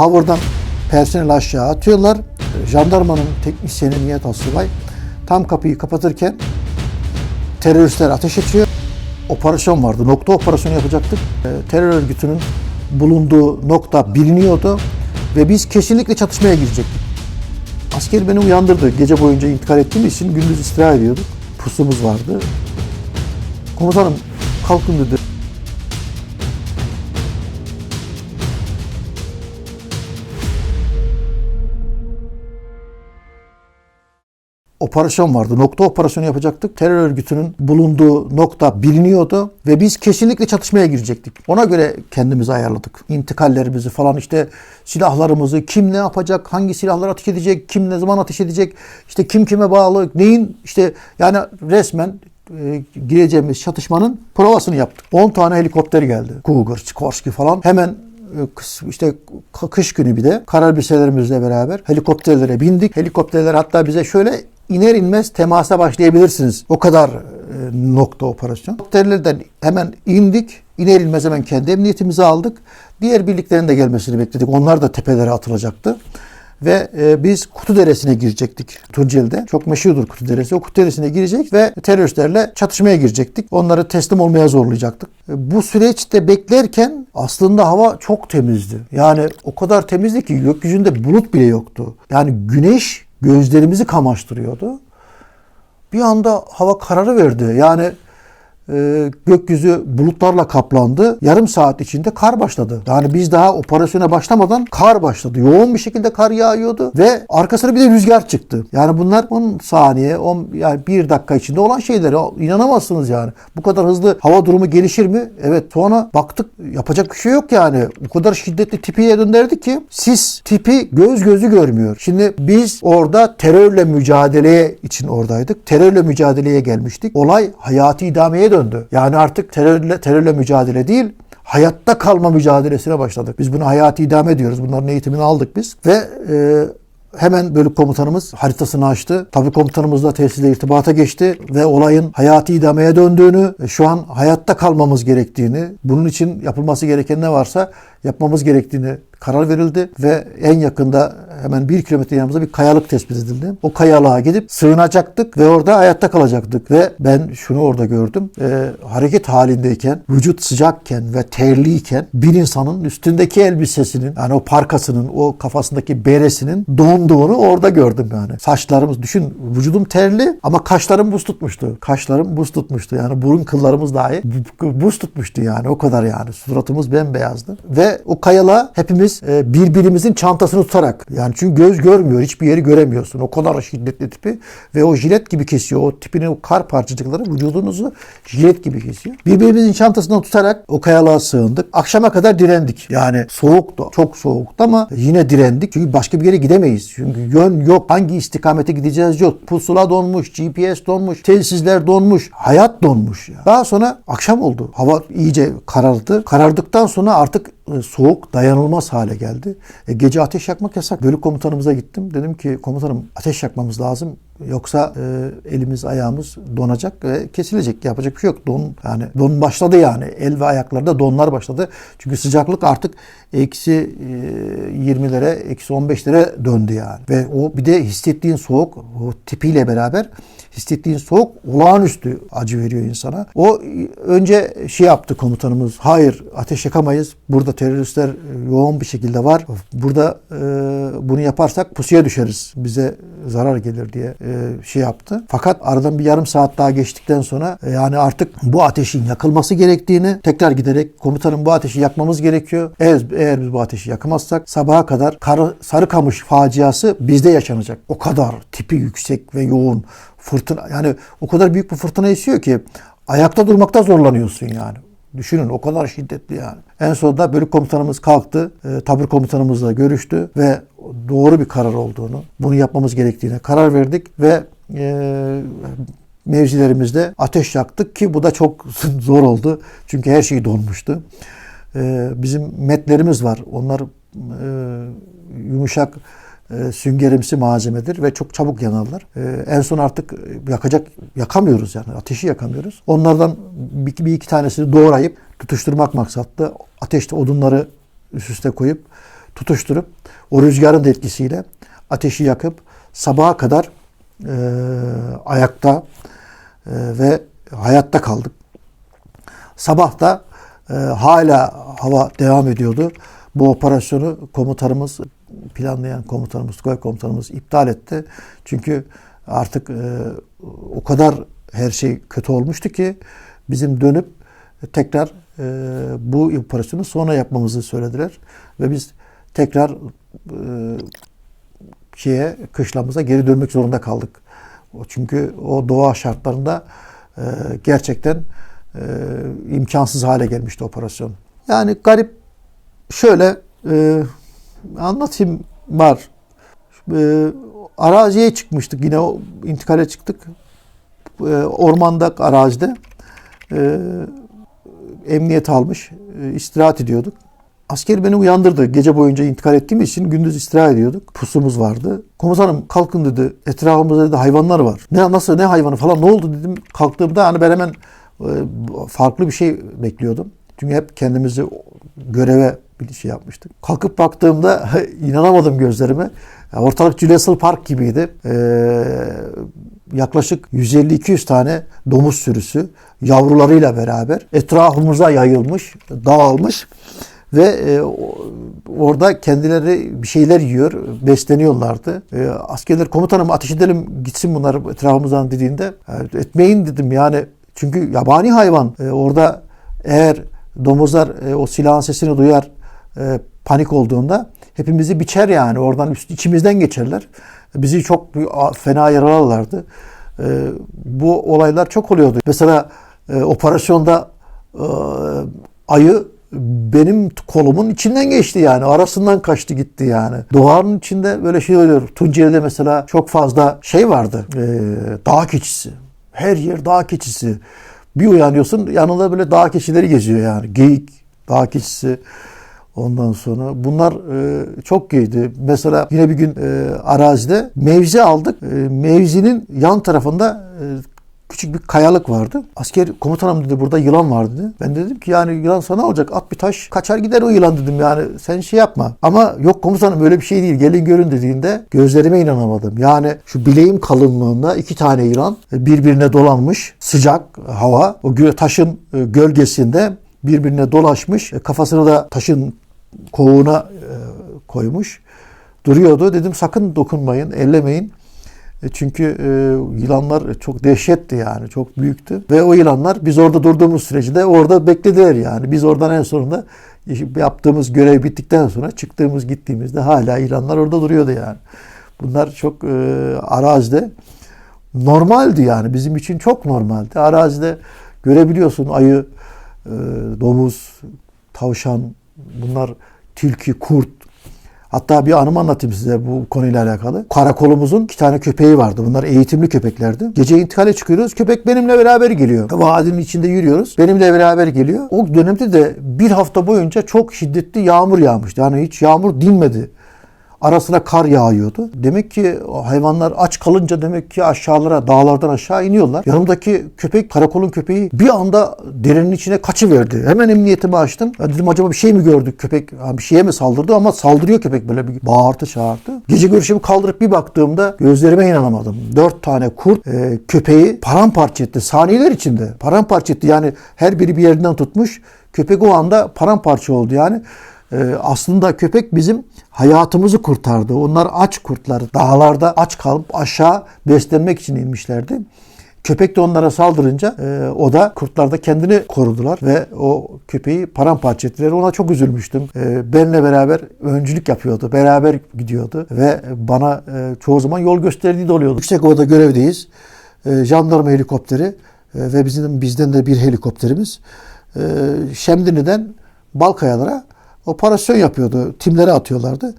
Havurdan personel aşağı atıyorlar. Jandarmanın teknisyeni Nihat Asubay tam kapıyı kapatırken teröristler ateş açıyor. Operasyon vardı. Nokta operasyonu yapacaktık. Ee, Terör örgütünün bulunduğu nokta biliniyordu ve biz kesinlikle çatışmaya girecektik. Asker beni uyandırdı. Gece boyunca intikal ettiğimiz için gündüz istirahat ediyorduk. Pusumuz vardı. Komutanım kalkın dedi. Operasyon vardı. Nokta operasyonu yapacaktık. Terör örgütünün bulunduğu nokta biliniyordu ve biz kesinlikle çatışmaya girecektik. Ona göre kendimizi ayarladık. İntikallerimizi falan işte silahlarımızı kim ne yapacak, hangi silahlar ateş edecek, kim ne zaman ateş edecek, işte kim kime bağlı, neyin işte yani resmen e, gireceğimiz çatışmanın provasını yaptık. 10 tane helikopter geldi. Cougar, Sikorsky falan. Hemen e, işte kış günü bir de kar elbiselerimizle beraber helikopterlere bindik. Helikopterler hatta bize şöyle iner inmez temasa başlayabilirsiniz. O kadar e, nokta operasyon. Helikopterlerden hemen indik. İner inmez hemen kendi emniyetimizi aldık. Diğer birliklerin de gelmesini bekledik. Onlar da tepelere atılacaktı. Ve e, biz Kutu Deresi'ne girecektik Tunceli'de. Çok meşhurdur Kutu Deresi. O Kutu Deresi'ne girecek ve teröristlerle çatışmaya girecektik. Onları teslim olmaya zorlayacaktık. E, bu süreçte beklerken aslında hava çok temizdi. Yani o kadar temizdi ki gökyüzünde bulut bile yoktu. Yani güneş gözlerimizi kamaştırıyordu. Bir anda hava kararı verdi. Yani e, gökyüzü bulutlarla kaplandı. Yarım saat içinde kar başladı. Yani biz daha operasyona başlamadan kar başladı. Yoğun bir şekilde kar yağıyordu ve arkasına bir de rüzgar çıktı. Yani bunlar 10 saniye, 10 yani 1 dakika içinde olan şeyler. İnanamazsınız yani. Bu kadar hızlı hava durumu gelişir mi? Evet sonra baktık yapacak bir şey yok yani. Bu kadar şiddetli tipiye döndürdü ki sis tipi göz gözü görmüyor. Şimdi biz orada terörle mücadeleye için oradaydık. Terörle mücadeleye gelmiştik. Olay hayati idameye döndü. Yani artık terörle terörle mücadele değil, hayatta kalma mücadelesine başladık. Biz bunu hayati idame diyoruz. Bunların eğitimini aldık biz ve e, Hemen bölük komutanımız haritasını açtı. Tabii komutanımızla tesisle irtibata geçti ve olayın hayati idameye döndüğünü, şu an hayatta kalmamız gerektiğini, bunun için yapılması gereken ne varsa yapmamız gerektiğini karar verildi ve en yakında hemen bir kilometre yanımızda bir kayalık tespit edildi. O kayalığa gidip sığınacaktık ve orada hayatta kalacaktık ve ben şunu orada gördüm. Ee, hareket halindeyken, vücut sıcakken ve terliyken bir insanın üstündeki elbisesinin yani o parkasının, o kafasındaki beresinin donduğunu orada gördüm yani. Saçlarımız düşün vücudum terli ama kaşlarım buz tutmuştu. Kaşlarım buz tutmuştu yani burun kıllarımız dahi bu- buz tutmuştu yani o kadar yani. Suratımız bembeyazdı. Ve o kayalığa hepimiz e, birbirimizin çantasını tutarak yani çünkü göz görmüyor hiçbir yeri göremiyorsun. O kadar şiddetli tipi ve o jilet gibi kesiyor. O tipinin o kar parçacıkları vücudunuzu jilet gibi kesiyor. Birbirimizin çantasından tutarak o kayalığa sığındık. Akşama kadar direndik. Yani soğuktu. Çok soğuktu ama yine direndik. Çünkü başka bir yere gidemeyiz. Çünkü yön yok. Hangi istikamete gideceğiz yok. Pusula donmuş, GPS donmuş, telsizler donmuş, hayat donmuş ya. Daha sonra akşam oldu. Hava iyice karardı. Karardıktan sonra artık soğuk dayanılmaz hale geldi. E, gece ateş yakmak yasak. Bölük komutanımıza gittim. Dedim ki komutanım ateş yakmamız lazım. Yoksa e, elimiz ayağımız donacak ve kesilecek. Yapacak bir şey yok. Don yani don başladı yani. El ve ayaklarda donlar başladı. Çünkü sıcaklık artık eksi e, 20'lere, eksi 15'lere döndü yani. Ve o bir de hissettiğin soğuk o tipiyle beraber hissettiğin soğuk olağanüstü acı veriyor insana. O önce şey yaptı komutanımız. Hayır ateş yakamayız. Burada teröristler e, yoğun bir şekilde var. Burada e, bunu yaparsak pusuya düşeriz. Bize zarar gelir diye e, şey yaptı. Fakat aradan bir yarım saat daha geçtikten sonra e, yani artık bu ateşin yakılması gerektiğini tekrar giderek komutanım bu ateşi yakmamız gerekiyor. Eğer, eğer biz bu ateşi yakamazsak sabaha kadar Kar- Sarıkamış faciası bizde yaşanacak. O kadar tipi yüksek ve yoğun fırtına yani o kadar büyük bir fırtına esiyor ki ayakta durmakta zorlanıyorsun yani. Düşünün o kadar şiddetli yani. En sonunda bölük komutanımız kalktı. E, tabur komutanımızla görüştü ve doğru bir karar olduğunu, bunu yapmamız gerektiğine karar verdik ve e, mevzilerimizde ateş yaktık ki bu da çok zor oldu. Çünkü her şey donmuştu. E, bizim metlerimiz var. Onlar e, yumuşak e, süngerimsi malzemedir ve çok çabuk yanarlar. E, en son artık yakacak yakamıyoruz yani ateşi yakamıyoruz. Onlardan bir, bir iki tanesini doğrayıp tutuşturmak maksatlı ateşte odunları üst üste koyup tutuşturup o rüzgarın etkisiyle ateşi yakıp sabaha kadar e, ayakta e, ve hayatta kaldık. Sabah da e, hala hava devam ediyordu. Bu operasyonu komutanımız, planlayan komutanımız, Tugay komutanımız iptal etti. Çünkü artık e, o kadar her şey kötü olmuştu ki bizim dönüp tekrar e, bu operasyonu sonra yapmamızı söylediler. Ve biz tekrar e, şeye kışlamıza geri dönmek zorunda kaldık. Çünkü o doğa şartlarında e, gerçekten e, imkansız hale gelmişti operasyon. Yani garip şöyle e, anlatayım var. E, araziye çıkmıştık yine o intikale çıktık. E, ormanda arazide e, emniyet almış e, istirahat ediyorduk. Asker beni uyandırdı. Gece boyunca intikal ettiğimiz için gündüz istirahat ediyorduk. Pusumuz vardı. Komutanım kalkın dedi. Etrafımızda dedi hayvanlar var. Ne nasıl ne hayvanı falan ne oldu dedim. Kalktığımda hani ben hemen e, farklı bir şey bekliyordum. Çünkü hep kendimizi göreve bir şey yapmıştık. Kalkıp baktığımda inanamadım gözlerime. Ortalık Cülesal Park gibiydi. Ee, yaklaşık 150-200 tane domuz sürüsü yavrularıyla beraber etrafımıza yayılmış, dağılmış ve e, orada kendileri bir şeyler yiyor, besleniyorlardı. E, askerler komutanım ateş edelim gitsin bunlar etrafımızdan dediğinde etmeyin dedim yani çünkü yabani hayvan e, orada eğer domuzlar e, o silahın sesini duyar e, panik olduğunda hepimizi biçer yani oradan üst, içimizden geçerler. Bizi çok fena yaralarlardı. E, bu olaylar çok oluyordu. Mesela e, operasyonda e, ayı benim kolumun içinden geçti yani. Arasından kaçtı gitti yani. Doğanın içinde böyle şey oluyor. Tunceli'de mesela çok fazla şey vardı. E, dağ keçisi. Her yer dağ keçisi. Bir uyanıyorsun yanında böyle dağ keçileri geziyor yani. Geyik, dağ keçisi. Ondan sonra bunlar e, çok giydi. Mesela yine bir gün e, arazide mevzi aldık. E, mevzinin yan tarafında e, küçük bir kayalık vardı. Asker komutanım dedi burada yılan var dedi. Ben dedim ki yani yılan sana olacak at bir taş kaçar gider o yılan dedim yani sen şey yapma. Ama yok komutanım öyle bir şey değil gelin görün dediğinde gözlerime inanamadım. Yani şu bileğim kalınlığında iki tane yılan birbirine dolanmış sıcak hava o taşın e, gölgesinde birbirine dolaşmış kafasını da taşın kovuğuna e, koymuş duruyordu. Dedim sakın dokunmayın, ellemeyin. E, çünkü e, yılanlar çok dehşetti yani. Çok büyüktü. Ve o yılanlar biz orada durduğumuz sürece de orada beklediler yani. Biz oradan en sonunda yaptığımız görev bittikten sonra çıktığımız gittiğimizde hala yılanlar orada duruyordu yani. Bunlar çok e, arazide normaldi yani. Bizim için çok normaldi. Arazide görebiliyorsun ayı, e, domuz, tavşan, bunlar tilki, kurt, Hatta bir anımı anlatayım size bu konuyla alakalı. Karakolumuzun iki tane köpeği vardı. Bunlar eğitimli köpeklerdi. Gece intikale çıkıyoruz. Köpek benimle beraber geliyor. Vadinin içinde yürüyoruz. Benimle beraber geliyor. O dönemde de bir hafta boyunca çok şiddetli yağmur yağmıştı. Yani hiç yağmur dinmedi. Arasına kar yağıyordu. Demek ki hayvanlar aç kalınca demek ki aşağılara, dağlardan aşağı iniyorlar. Yanımdaki köpek, karakolun köpeği bir anda derenin içine kaçıverdi. Hemen emniyetimi açtım. Ya dedim acaba bir şey mi gördük köpek? Bir şeye mi saldırdı? Ama saldırıyor köpek böyle bir bağırtı çağırdı. Gece görüşümü kaldırıp bir baktığımda gözlerime inanamadım. Dört tane kurt e, köpeği paramparça etti. Saniyeler içinde paramparça etti. Yani her biri bir yerinden tutmuş. Köpek o anda paramparça oldu yani. Ee, aslında köpek bizim hayatımızı kurtardı. Onlar aç kurtlar. Dağlarda aç kalıp aşağı beslenmek için inmişlerdi. Köpek de onlara saldırınca e, o da kurtlar da kendini korudular ve o köpeği paramparça ettiler. Ona çok üzülmüştüm. E, benle beraber öncülük yapıyordu. Beraber gidiyordu ve bana e, çoğu zaman yol gösterdiği de oluyordu. Yüksek Ova'da görevdeyiz. E, jandarma helikopteri ve bizim bizden de bir helikopterimiz. E, Balkayalara operasyon yapıyordu. Timleri atıyorlardı.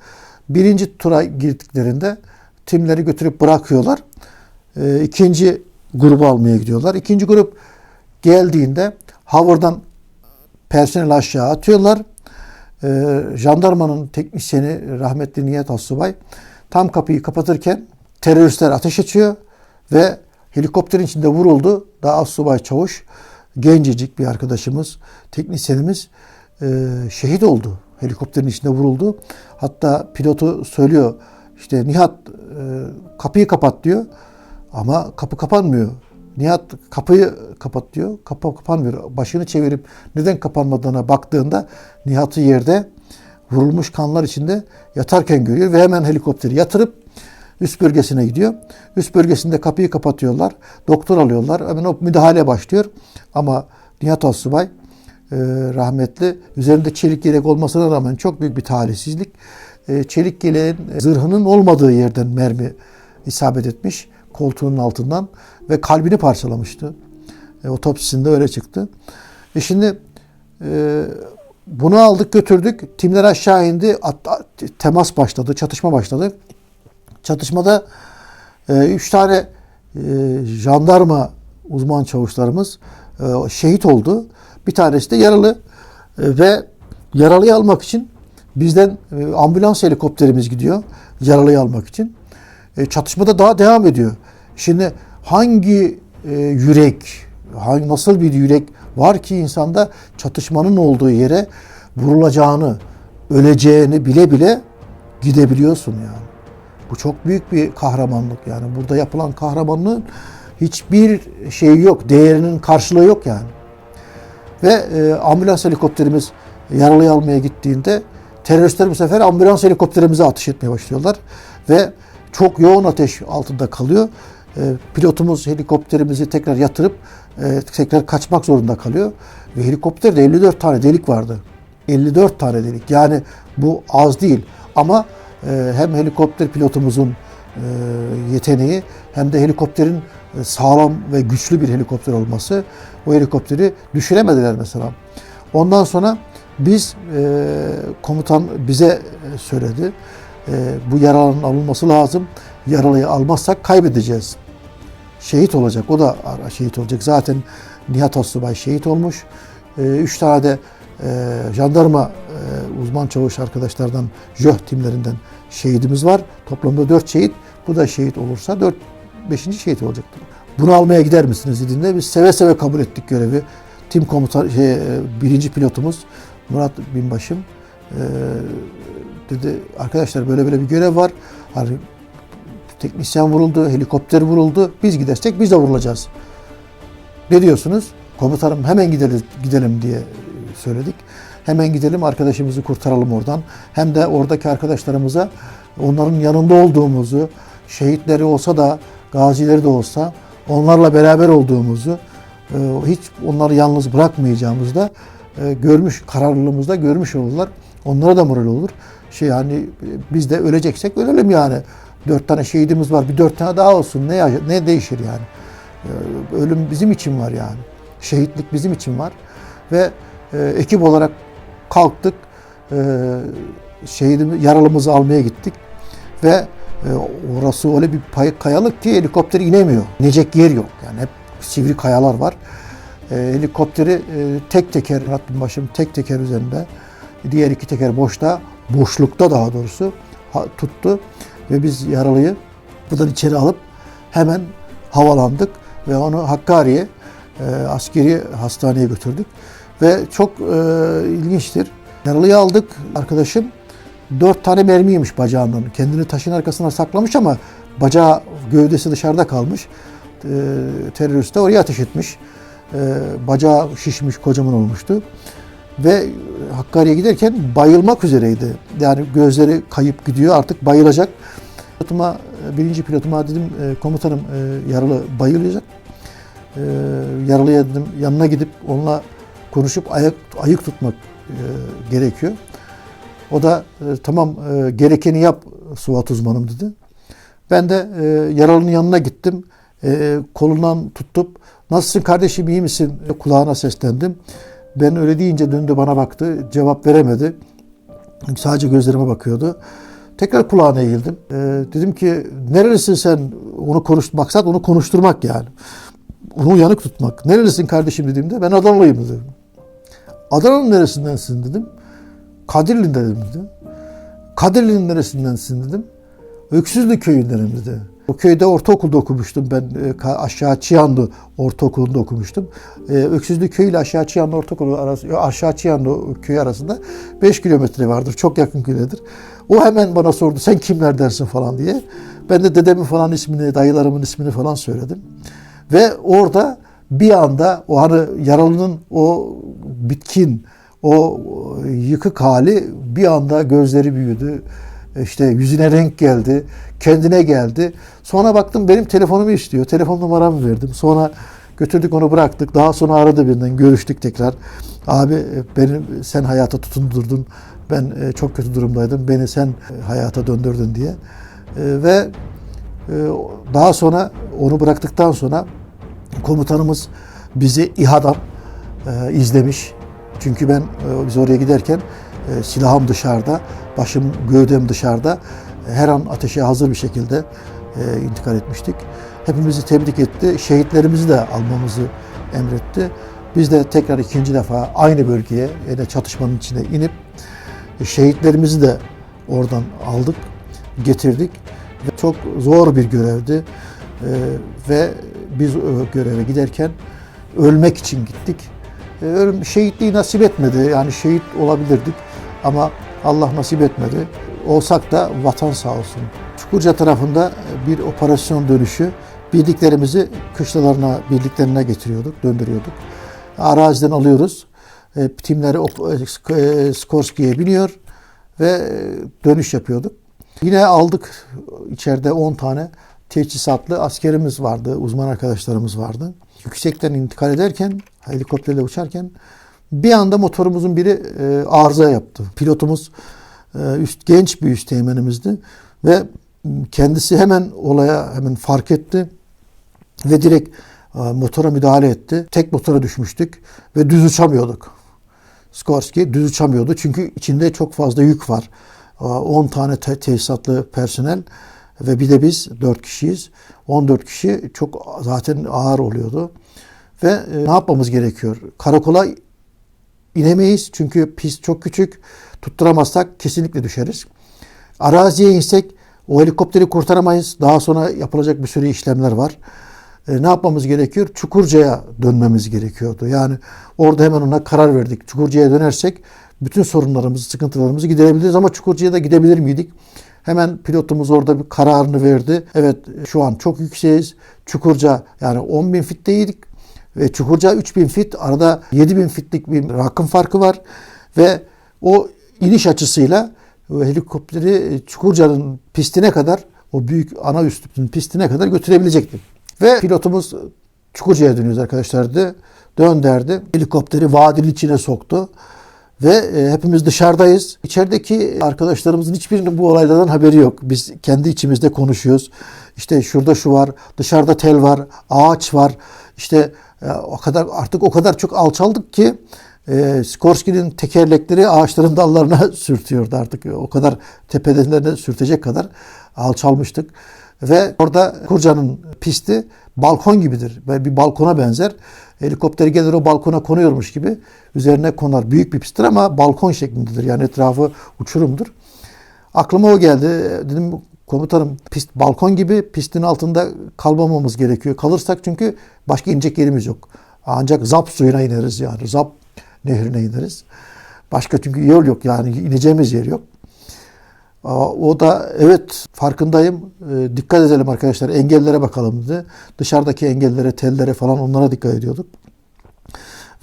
Birinci tura girdiklerinde timleri götürüp bırakıyorlar. E, ikinci grubu almaya gidiyorlar. İkinci grup geldiğinde Havur'dan personel aşağı atıyorlar. E, jandarmanın teknisyeni rahmetli Niyet Asubay tam kapıyı kapatırken teröristler ateş açıyor ve helikopterin içinde vuruldu. Daha Asubay Çavuş gencecik bir arkadaşımız, teknisyenimiz şehit oldu. Helikopterin içinde vuruldu. Hatta pilotu söylüyor işte Nihat e, kapıyı kapat diyor. Ama kapı kapanmıyor. Nihat kapıyı kapat diyor. Kapı kapanmıyor. Başını çevirip neden kapanmadığına baktığında Nihat'ı yerde vurulmuş kanlar içinde yatarken görüyor ve hemen helikopteri yatırıp üst bölgesine gidiyor. Üst bölgesinde kapıyı kapatıyorlar. Doktor alıyorlar. Hemen o müdahale başlıyor. Ama Nihat Asubay e, rahmetli üzerinde çelik yelek olmasına rağmen çok büyük bir talihsizlik. E, çelik yeleğin e, zırhının olmadığı yerden mermi isabet etmiş koltuğunun altından ve kalbini parçalamıştı. E, otopsisinde öyle çıktı. E şimdi e, bunu aldık götürdük. Timler aşağı indi. Temas başladı. Çatışma başladı. Çatışmada e, üç tane e, jandarma uzman çavuşlarımız e, şehit oldu. Bir tanesi de yaralı E, ve yaralıyı almak için bizden e, ambulans helikopterimiz gidiyor yaralıyı almak için. E, çatışmada daha devam ediyor. Şimdi hangi yürek, hangi nasıl bir yürek var ki insanda çatışmanın olduğu yere vurulacağını, öleceğini bile bile gidebiliyorsun yani. Bu çok büyük bir kahramanlık yani. Burada yapılan kahramanlığın hiçbir şeyi yok, değerinin karşılığı yok yani. Ve e, ambulans helikopterimiz yaralıyı almaya gittiğinde teröristler bu sefer ambulans helikopterimize ateş etmeye başlıyorlar. Ve çok yoğun ateş altında kalıyor. E, pilotumuz helikopterimizi tekrar yatırıp e, tekrar kaçmak zorunda kalıyor. Ve helikopterde 54 tane delik vardı. 54 tane delik. Yani bu az değil. Ama e, hem helikopter pilotumuzun yeteneği hem de helikopterin e, sağlam ve güçlü bir helikopter olması o helikopteri düşüremediler mesela. Ondan sonra biz e, komutan bize e, söyledi. E, bu yaralının alınması lazım. Yaralıyı almazsak kaybedeceğiz. Şehit olacak. O da şehit olacak. Zaten Nihat Asubay şehit olmuş. E, üç tane de e, jandarma e, uzman çavuş arkadaşlardan, JÖH timlerinden şehidimiz var. Toplamda dört şehit. Bu da şehit olursa dört, beşinci şehit olacaktır. Bunu almaya gider misiniz dediğinde biz seve seve kabul ettik görevi. Tim komutan, şey, e, birinci pilotumuz Murat Binbaşım e, dedi arkadaşlar böyle böyle bir görev var. Hani teknisyen vuruldu, helikopter vuruldu. Biz gidersek biz de vurulacağız. Ne diyorsunuz? Komutanım hemen gidelim, gidelim diye söyledik. Hemen gidelim arkadaşımızı kurtaralım oradan. Hem de oradaki arkadaşlarımıza onların yanında olduğumuzu, şehitleri olsa da, gazileri de olsa onlarla beraber olduğumuzu, e, hiç onları yalnız bırakmayacağımızı da e, görmüş, kararlılığımızda görmüş olurlar. Onlara da moral olur. Şey yani e, biz de öleceksek ölelim yani. Dört tane şehidimiz var, bir dört tane daha olsun. Ne, ne değişir yani? Ölüm bizim için var yani. Şehitlik bizim için var. Ve e, ekip olarak kalktık. E, yaralımızı almaya gittik. Ve e, orası öyle bir pay, kayalık ki helikopter inemiyor. İnecek yer yok. Yani hep sivri kayalar var. E, helikopteri e, tek teker, Murat Binbaşım tek teker üzerinde. Diğer iki teker boşta, boşlukta daha doğrusu tuttu. Ve biz yaralıyı buradan içeri alıp hemen havalandık ve onu Hakkari'ye e, askeri hastaneye götürdük. Ve çok e, ilginçtir. Yaralıyı aldık arkadaşım. Dört tane mermi yemiş bacağından. Kendini taşın arkasına saklamış ama bacağı gövdesi dışarıda kalmış. E, terörist de oraya ateş etmiş. E, bacağı şişmiş kocaman olmuştu. Ve Hakkari'ye giderken bayılmak üzereydi. Yani gözleri kayıp gidiyor artık bayılacak. Pilotuma, birinci pilotuma dedim e, komutanım e, yaralı bayılacak. E, yaralıya dedim yanına gidip onunla konuşup ayak ayık tutmak e, gerekiyor. O da e, tamam e, gerekeni yap Suat uzmanım dedi. Ben de e, yaralının yanına gittim. E, kolundan tutup nasılsın kardeşim iyi misin kulağına seslendim. Ben öyle deyince döndü bana baktı. Cevap veremedi. Sadece gözlerime bakıyordu. Tekrar kulağına eğildim. E, dedim ki nerelisin sen? Onu konuş, onu konuşturmak yani. Onu uyanık tutmak. Nerelisin kardeşim dediğimde ben Adanalıyım dedim. Adana'nın neresindensin dedim. Kadirli'den dedi. Kadirli'nin neresindensin dedim. Öksüzlü köyündenimizdi. O köyde ortaokulda okumuştum ben. e, Aşağı Çiyanlı Ortaokulu'nda okumuştum. E, Öksüzlü Köyü ile Aşağı Çiyanlı Ortaokulu arası, aşağı Çiyanlı köyü arasında 5 kilometre vardır. Çok yakın köydedir. O hemen bana sordu sen kimlerdensin falan diye. Ben de dedemin falan ismini, dayılarımın ismini falan söyledim. Ve orada bir anda o hani yaralının o bitkin, o yıkık hali bir anda gözleri büyüdü. İşte yüzüne renk geldi, kendine geldi. Sonra baktım benim telefonumu istiyor. Telefon numaramı verdim. Sonra götürdük onu bıraktık. Daha sonra aradı birinden. Görüştük tekrar. Abi benim sen hayata tutundurdun. Ben çok kötü durumdaydım. Beni sen hayata döndürdün diye. Ve daha sonra onu bıraktıktan sonra komutanımız bizi İHA'dan izlemiş. Çünkü ben biz oraya giderken silahım dışarıda, başım gövdem dışarıda. Her an ateşe hazır bir şekilde intikal etmiştik. Hepimizi tebrik etti. Şehitlerimizi de almamızı emretti. Biz de tekrar ikinci defa aynı bölgeye yine çatışmanın içine inip şehitlerimizi de oradan aldık, getirdik. Çok zor bir görevdi. Ve biz o göreve giderken ölmek için gittik. Şehitliği nasip etmedi. Yani şehit olabilirdik ama Allah nasip etmedi. Olsak da vatan sağ olsun. Çukurca tarafında bir operasyon dönüşü birliklerimizi kışlalarına, birliklerine getiriyorduk, döndürüyorduk. Araziden alıyoruz. Timleri Skorsky'ye biniyor ve dönüş yapıyorduk. Yine aldık içeride 10 tane teçhizatlı askerimiz vardı, uzman arkadaşlarımız vardı. Yüksekten intikal ederken, helikopterle uçarken bir anda motorumuzun biri e, arıza yaptı. Pilotumuz e, üst genç bir üsteğmenimizdi ve kendisi hemen olaya hemen fark etti ve direkt e, motora müdahale etti. Tek motora düşmüştük ve düz uçamıyorduk. Skorsky düz uçamıyordu çünkü içinde çok fazla yük var. 10 tane te tesisatlı personel ve bir de biz 4 kişiyiz. 14 kişi çok zaten ağır oluyordu. Ve e, ne yapmamız gerekiyor? Karakola inemeyiz çünkü pist çok küçük. Tutturamazsak kesinlikle düşeriz. Araziye insek o helikopteri kurtaramayız. Daha sonra yapılacak bir sürü işlemler var. E, ne yapmamız gerekiyor? Çukurca'ya dönmemiz gerekiyordu. Yani orada hemen ona karar verdik. Çukurca'ya dönersek bütün sorunlarımızı, sıkıntılarımızı giderebiliriz ama Çukurca'ya da gidebilir miydik? Hemen pilotumuz orada bir kararını verdi. Evet şu an çok yükseğiz. Çukurca yani 10 bin fitteydik ve Çukurca 3 bin fit. Arada 7 bin fitlik bir rakım farkı var. Ve o iniş açısıyla helikopteri Çukurca'nın pistine kadar o büyük ana üstünün pistine kadar götürebilecektim. Ve pilotumuz Çukurca'ya dönüyoruz arkadaşlar dedi. Dön derdi. Helikopteri vadinin içine soktu. Ve e, hepimiz dışarıdayız. İçerideki arkadaşlarımızın hiçbirinin bu olaylardan haberi yok. Biz kendi içimizde konuşuyoruz. İşte şurada şu var, dışarıda tel var, ağaç var. İşte e, o kadar artık o kadar çok alçaldık ki e, Skorsky'nin tekerlekleri ağaçların dallarına sürtüyordu artık. O kadar tepelerine sürtecek kadar alçalmıştık. Ve orada Kurca'nın pisti balkon gibidir. Bir balkona benzer. Helikopter gelir o balkona konuyormuş gibi üzerine konar. Büyük bir pisttir ama balkon şeklindedir. Yani etrafı uçurumdur. Aklıma o geldi. Dedim komutanım pist balkon gibi pistin altında kalmamamız gerekiyor. Kalırsak çünkü başka inecek yerimiz yok. Ancak zap suyuna ineriz yani. Zap nehrine ineriz. Başka çünkü yol yok yani ineceğimiz yer yok. O da evet farkındayım. E, dikkat edelim arkadaşlar. Engellere bakalım dedi. Dışarıdaki engellere, tellere falan onlara dikkat ediyorduk.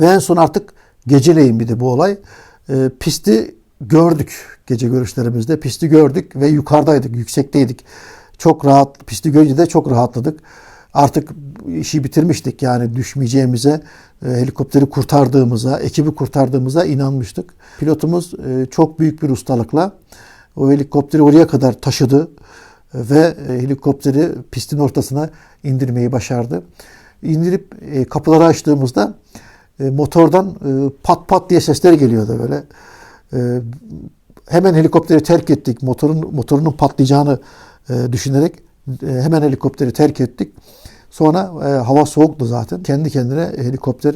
Ve en son artık geceleyin bir de bu olay. E, pisti gördük gece görüşlerimizde. Pisti gördük ve yukarıdaydık, yüksekteydik. Çok rahat, pisti görünce de çok rahatladık. Artık işi bitirmiştik yani düşmeyeceğimize, e, helikopteri kurtardığımıza, ekibi kurtardığımıza inanmıştık. Pilotumuz e, çok büyük bir ustalıkla o helikopteri oraya kadar taşıdı ve e, helikopteri pistin ortasına indirmeyi başardı. İndirip e, kapıları açtığımızda e, motordan pat pat diye sesler geliyordu böyle. Hemen helikopteri terk ettik. Motorun motorunun patlayacağını düşünerek hemen helikopteri terk ettik. Sonra hava soğuktu zaten. Kendi kendine helikopter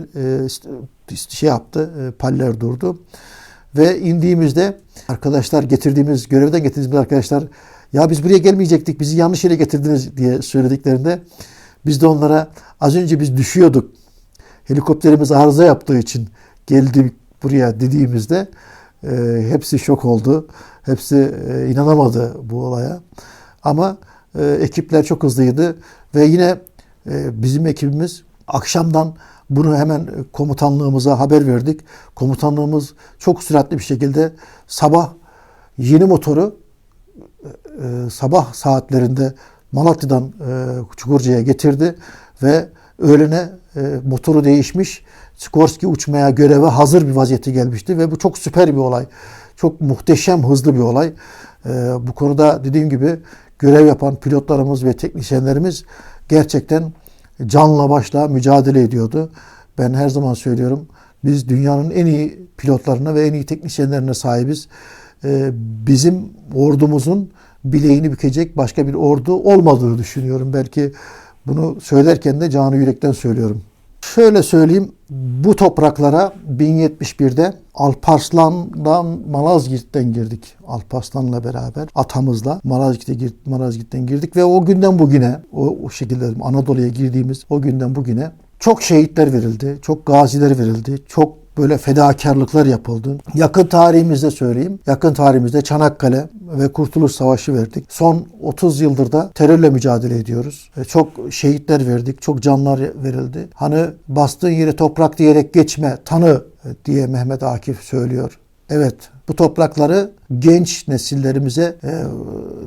şey yaptı, paller durdu. Ve indiğimizde arkadaşlar getirdiğimiz, görevden getirdiğimiz arkadaşlar ya biz buraya gelmeyecektik bizi yanlış yere getirdiniz diye söylediklerinde biz de onlara az önce biz düşüyorduk. Helikopterimiz arıza yaptığı için geldik buraya dediğimizde e, hepsi şok oldu. Hepsi e, inanamadı bu olaya. Ama e, ekipler çok hızlıydı ve yine e, bizim ekibimiz akşamdan bunu hemen komutanlığımıza haber verdik. Komutanlığımız çok süratli bir şekilde sabah yeni motoru e, sabah saatlerinde Malatya'dan e, Çukurca'ya getirdi ve öğlene e, motoru değişmiş. Skorsky uçmaya göreve hazır bir vaziyete gelmişti ve bu çok süper bir olay. Çok muhteşem hızlı bir olay. E, bu konuda dediğim gibi görev yapan pilotlarımız ve teknisyenlerimiz gerçekten canla başla mücadele ediyordu. Ben her zaman söylüyorum biz dünyanın en iyi pilotlarına ve en iyi teknisyenlerine sahibiz. Ee, bizim ordumuzun bileğini bükecek başka bir ordu olmadığını düşünüyorum. Belki bunu söylerken de canı yürekten söylüyorum. Şöyle söyleyeyim, bu topraklara 1071'de Alparslan'dan Malazgirt'ten girdik. Alparslan'la beraber atamızla Malazgirt'e gir, Malazgirt'ten girdik ve o günden bugüne o, o şekilde Anadolu'ya girdiğimiz o günden bugüne çok şehitler verildi, çok gaziler verildi, çok böyle fedakarlıklar yapıldı. Yakın tarihimizde söyleyeyim. Yakın tarihimizde Çanakkale ve Kurtuluş Savaşı verdik. Son 30 yıldır da terörle mücadele ediyoruz. E, Çok şehitler verdik. Çok canlar verildi. Hani bastığın yere toprak diyerek geçme, tanı e, diye Mehmet Akif söylüyor. Evet, bu toprakları genç nesillerimize e,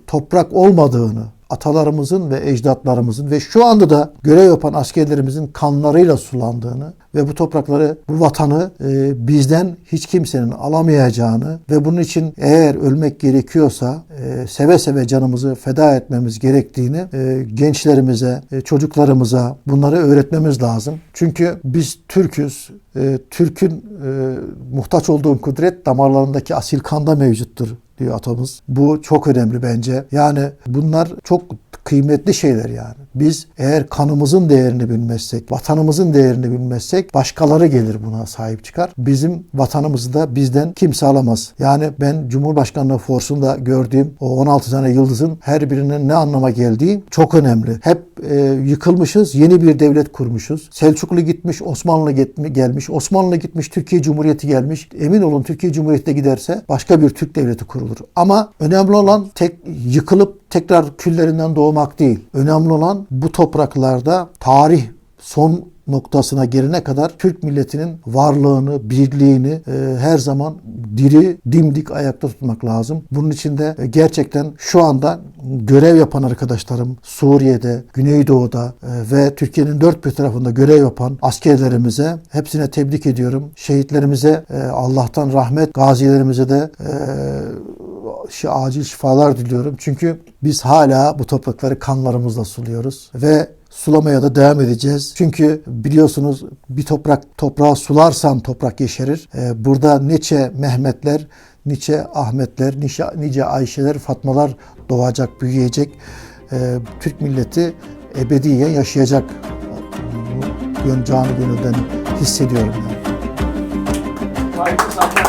toprak olmadığını, atalarımızın ve ecdatlarımızın ve şu anda da görev yapan askerlerimizin kanlarıyla sulandığını ve bu toprakları, bu vatanı e, bizden hiç kimsenin alamayacağını ve bunun için eğer ölmek gerekiyorsa e, seve seve canımızı feda etmemiz gerektiğini e, gençlerimize, e, çocuklarımıza bunları öğretmemiz lazım. Çünkü biz Türk'üz. E, Türk'ün e, muhtaç olduğu kudret damarlarındaki asil kanda mevcuttur diyor atamız. Bu çok önemli bence. Yani bunlar çok kıymetli şeyler yani. Biz eğer kanımızın değerini bilmezsek, vatanımızın değerini bilmezsek başkaları gelir buna sahip çıkar. Bizim vatanımızı da bizden kimse alamaz. Yani ben Cumhurbaşkanlığı forsunda gördüğüm o 16 tane yıldızın her birinin ne anlama geldiği çok önemli. Hep e, yıkılmışız, yeni bir devlet kurmuşuz. Selçuklu gitmiş, Osmanlı gitmi- gelmiş, Osmanlı gitmiş, Türkiye Cumhuriyeti gelmiş. Emin olun Türkiye Cumhuriyeti de giderse başka bir Türk devleti kurulur. Ama önemli olan tek yıkılıp tekrar küllerinden doğmak değil. Önemli olan bu topraklarda tarih son noktasına gelene kadar Türk milletinin varlığını, birliğini e, her zaman diri, dimdik ayakta tutmak lazım. Bunun için de e, gerçekten şu anda görev yapan arkadaşlarım Suriye'de, Güneydoğu'da e, ve Türkiye'nin dört bir tarafında görev yapan askerlerimize hepsine tebrik ediyorum. Şehitlerimize e, Allah'tan rahmet, gazilerimize de e, acil şifalar diliyorum. Çünkü biz hala bu toprakları kanlarımızla suluyoruz ve sulamaya da devam edeceğiz. Çünkü biliyorsunuz bir toprak toprağı sularsan toprak yeşerir. Ee, burada nice Mehmetler, nice Ahmetler, nice, nice Ayşeler, Fatmalar doğacak, büyüyecek. Ee, Türk milleti ebediyen yaşayacak. Bunu canı gönülden hissediyorum. Yani. Saygı.